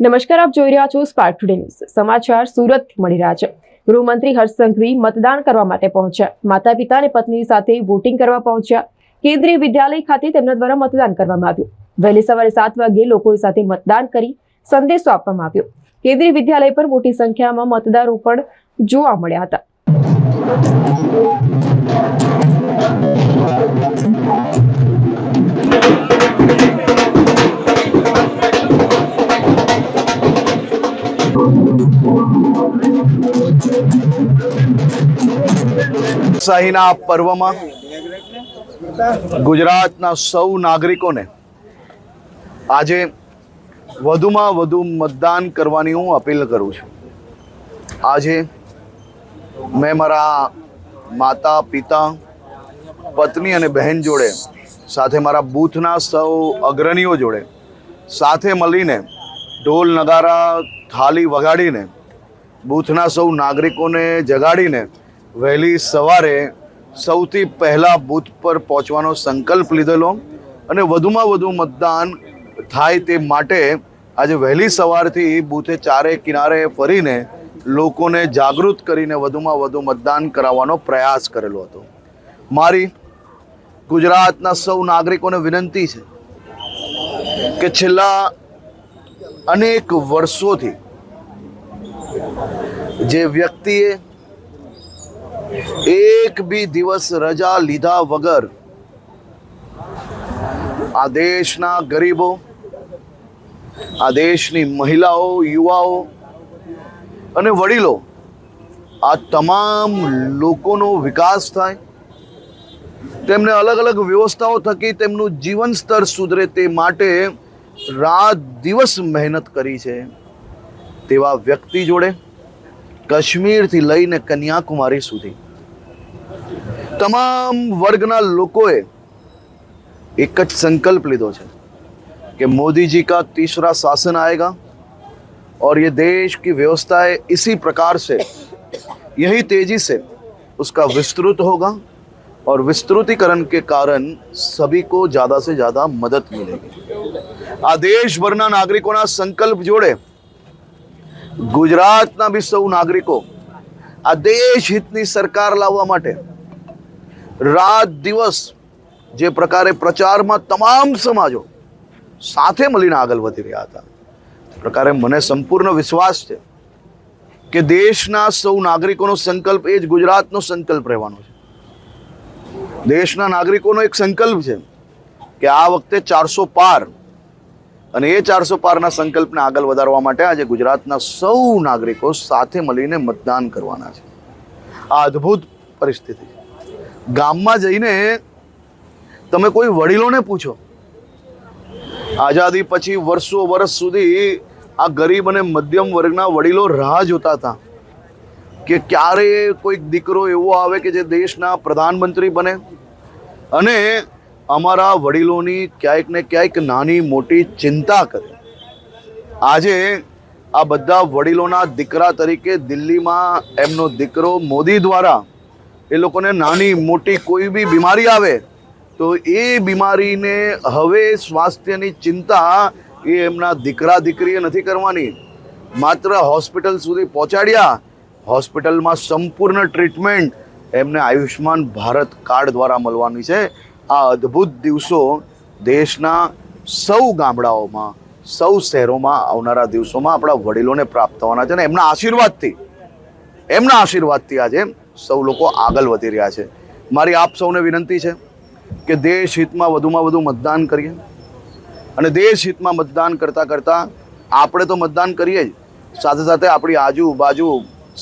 નમસ્કાર, આપ જોઈ રહ્યા છો સ્પાર્ક ટુડે ન્યૂઝ સમાચાર સુરતથી મળી રહ્યા છે. ગૃહમંત્રી હર્ષ સંઘવી મતદાન કરવા માટે પહોંચ્યા. માતા પિતા અને પત્ની સાથે વોટિંગ કરવા પહોંચ્યા. કેન્દ્રીય વિદ્યાલય ખાતે તેમના દ્વારા મતદાન કરવામાં આવ્યું. વહેલી સવારે સાત વાગ્યે લોકો સાથે મતદાન કરી સંદેશો આપવામાં આવ્યો. કેન્દ્રીય વિદ્યાલય પર મોટી સંખ્યામાં મતદારો પણ જોવા મળ્યા હતા. શાહીના આ પર્વમાં ગુજરાતના સૌ નાગરિકોને આજે વધુમાં વધુ મતદાન કરવાની હું અપીલ કરું છું. આજે મેં મારા માતા, પિતા, પત્ની અને બહેન જોડે, સાથે મારા બૂથના સૌ અગ્રણીઓ જોડે, સાથે મળીને ઢોલ, નગારા થાળી વગાડીને બૂથના સૌ નાગરિકોને જગાડીને વહેલી સવારે સૌથી પહેલા બૂથ પર પહોંચવાનો સંકલ્પ લીધેલો અને વધુમાં વધુ મતદાન થાય તે માટે આજે વહેલી સવારથી બૂથે ચારે કિનારે ફરીને લોકોને જાગૃત કરીને વધુમાં વધુ મતદાન કરાવવાનો પ્રયાસ કરેલો હતો. મારી ગુજરાતના સૌ નાગરિકોને વિનંતી છે કે છેલ્લા અનેક વર્ષોથી જે વ્યક્તિએ એક બી દિવસ રજા લીધા વગર આ દેશના ગરીબો, આ દેશની મહિલાઓ, યુવાઓ અને વડીલો, આ તમામ લોકોનો વિકાસ થાય, તેમને અલગ અલગ વ્યવસ્થાઓ થકી તેમનું જીવન સ્તર સુધરે તે માટે રાત દિવસ મહેનત કરી છે, તેવા વ્યક્તિ જોડે કાશ્મીરથી લઈને કન્યાકુમારી સુધી તમામ વર્ગના લોકોએ એક જ સંકલ્પ લીધો છે कि मोदी जी का तीसरा शासन आएगा और ये देश की व्यवस्थाएं इसी प्रकार से यही तेजी से उसका विस्तृत होगा और विस्तृतीकरण के कारण सभी को ज़्यादा से ज़्यादा मदद मिलेगी આ દેશભરના નાગરિકોના સંકલ્પ જોડે ગુજરાતના બી સૌ નાગરિકો આ દેશ હિતની સરકાર લાવવા માટે રાત દિવસ જે પ્રકારે પ્રચારમાં તમામ સમાજો સાથે મળીને આગળ વધી રહ્યા હતા. પ્રકારે મને સંપૂર્ણ વિશ્વાસ છે કે દેશના સૌ નાગરિકોનો સંકલ્પ એ જ ગુજરાતનો સંકલ્પ રહેવાનો છે. દેશના નાગરિકોનો એક સંકલ્પ છે કે આ વખતે ચારસો પાર અને એ ચારસો પારના સંકલ્પને આગળ વધારવા માટે આજે ગુજરાતના સૌ નાગરિકો સાથે મળીને મતદાન કરવાના છે. આ અદ્ભુત પરિસ્થિતિ ગામમાં જઈને તમે કોઈ વડીલોને પૂછો, આઝાદી પછી વર્ષો વર્ષ સુધી આ ગરીબ અને મધ્યમ વર્ગના વડીલો રાહ જોતા હતા કે ક્યારે કોઈક દીકરો એવો આવે કે જે દેશના પ્રધાનમંત્રી બને અને અમારા વડીલોની ક્યાંક ને ક્યાંક નાની મોટી ચિંતા કરે. આજે આ બધા વડીલોના દીકરા તરીકે દિલ્હીમાં એમનો દીકરો મોદી દ્વારા એ લોકોને નાની મોટી કોઈ બી બીમારી આવે, તો એ બીમારીને હવે સ્વાસ્થ્યની ચિંતા એ એમના દીકરા દીકરીએ નથી કરવાની. માત્ર હોસ્પિટલ સુધી પહોંચાડ્યા, હોસ્પિટલમાં સંપૂર્ણ ટ્રીટમેન્ટ એમને આયુષ્યમાન ભારત કાર્ડ દ્વારા મળવાની છે. આ અદ્ભુત દિવસો દેશના સૌ ગામડાઓમાં, સૌ શહેરોમાં આવનારા દિવસોમાં આપણા વડીલોને પ્રાપ્ત થવાના છે અને એમના આશીર્વાદથી એમના આશીર્વાદથી આજે સૌ લોકો આગળ વધી રહ્યા છે. મારી આપ સૌને વિનંતી છે કે દેશ હિતમાં વધુમાં વધુ મતદાન કરીએ અને દેશ હિતમાં મતદાન કરતાં કરતાં આપણે તો મતદાન કરીએ જ. સાથે સાથે આપણી આજુબાજુ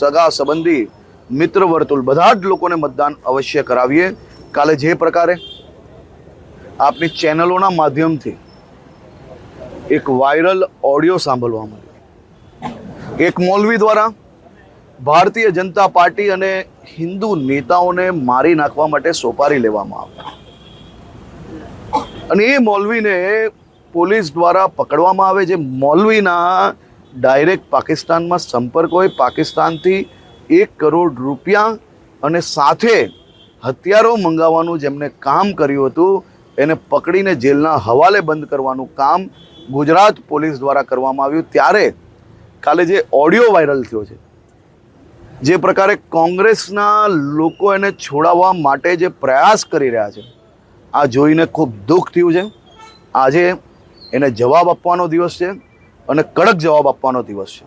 સગા સંબંધી, મિત્ર વર્તુળ, બધા જ લોકોને મતદાન અવશ્ય કરાવીએ. કાલે જે પ્રકારે આપની ચેનલોના માધ્યમથી એક વાયરલ ઓડિયો સાંભળવા મળ્યો. એક મૌલવી દ્વારા ભારતીય જનતા પાર્ટી અને હિન્દુ નેતાઓને મારી નાખવા માટે સોપારી લેવામાં આવ્યા. અને એ મૌલવીને પોલીસ દ્વારા પકડવામાં આવે જે મૌલવીના ડાયરેક્ટ પાકિસ્તાનમાં સંપર્ક હોય, પાકિસ્તાનથી એક કરોડ રૂપિયા અને સાથે હથિયારો મંગાવવાનું જેમને કામ કર્યું હતું એને પકડીને જેલના હવાલે બંધ કરવાનું કામ ગુજરાત પોલીસ દ્વારા કરવામાં આવ્યું. ત્યારે કાલે જે ઓડિયો વાયરલ થયો છે, જે પ્રકારે કોંગ્રેસના લોકો એને છોડાવવા માટે જે પ્રયાસ કરી રહ્યા છે, આ જોઈને ખૂબ દુઃખ થયું છે. આજે એને જવાબ આપવાનો દિવસ છે અને કડક જવાબ આપવાનો દિવસ છે.